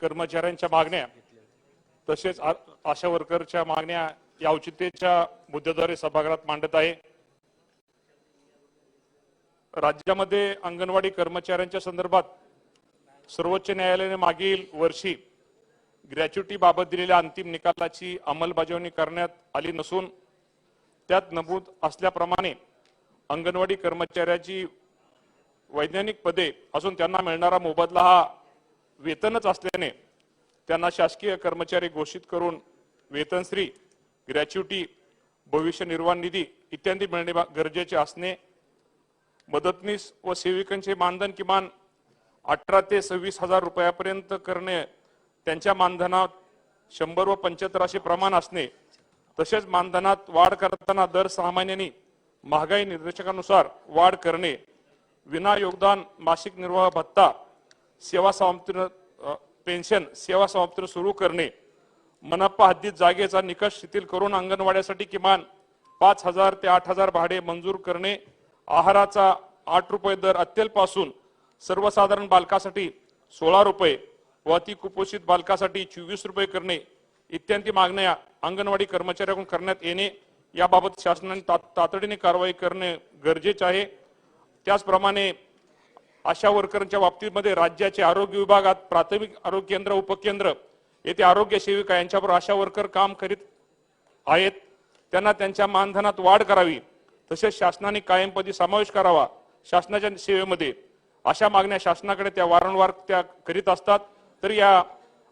कर्मचाऱ्यांच्या मागण्या तसेच आशा वर्करच्या मागण्या या औचित्याच्या मुद्द्याद्वारे सभागृहात मांडत आहे. राज्यामध्ये अंगणवाडी कर्मचाऱ्यांच्या संदर्भात सर्वोच्च न्यायालयाने मागील वर्षी ग्रॅच्युटी बाबत दिलेल्या अंतिम निकालाची अंमलबजावणी करण्यात आली नसून त्यात नमूद असल्याप्रमाणे अंगणवाडी कर्मचाऱ्याची वैज्ञानिक पदे असून त्यांना मिळणारा मोबदला हा वेतनच असल्याने त्यांना शासकीय कर्मचारी घोषित करून वेतनश्री ग्रॅच्युटी भविष्य निर्वाह निधी इत्यादी मिळणे गरजेचे असणे मदतनीस व सेविकांचे मानधन किमान अठरा ते सव्वीस हजार रुपयापर्यंत करणे त्यांच्या मानधनात शंभर व पंच्याहत्तर असे प्रमाण असणे तसेच मानधनात वाढ करताना दर सहा महिन्यांनी महागाई निर्देशकानुसार वाढ करणे विना योगदान मासिक निर्वाह भत्ता सेवा समाप्तीनं पेन्शन सेवा समाप्तीनं सुरू करणे. मनपा हद्दीत जागेचा निकष शिथिल करून अंगणवाड्यासाठी किमान पाच हजार ते आठ हजार भाडे मंजूर करणे. आहाराचा आठ रुपये दर अत्यल्पासून सर्वसाधारण बालकासाठी सोळा रुपये व अति कुपोषित बालकासाठी चोवीस रुपये करणे इत्यादी मागण्या अंगणवाडी कर्मचाऱ्याकडून करण्यात येणे. याबाबत शासनाने तात- तातडीने कारवाई करणे गरजेचे आहे. त्याचप्रमाणे आशा वर्करांच्या बाबतीमध्ये राज्याचे आरोग्य विभागात प्राथमिक आरोग्य केंद्र उपकेंद्र येथे आरोग्य सेविका यांच्याबरोबर आशा वर्कर काम करीत आहेत. त्यांना त्यांच्या मानधनात वाढ करावी तसेच शासनाने कायमपदी समावेश करावा शासनाच्या सेवेमध्ये. अशा मागण्या शासनाकडे त्या वारंवार त्या करीत असतात. तर या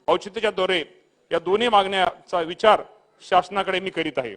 औचित्याच्या द्वारे या दोन्ही मागण्याचा विचार शासनाकडे मी करीत आहे.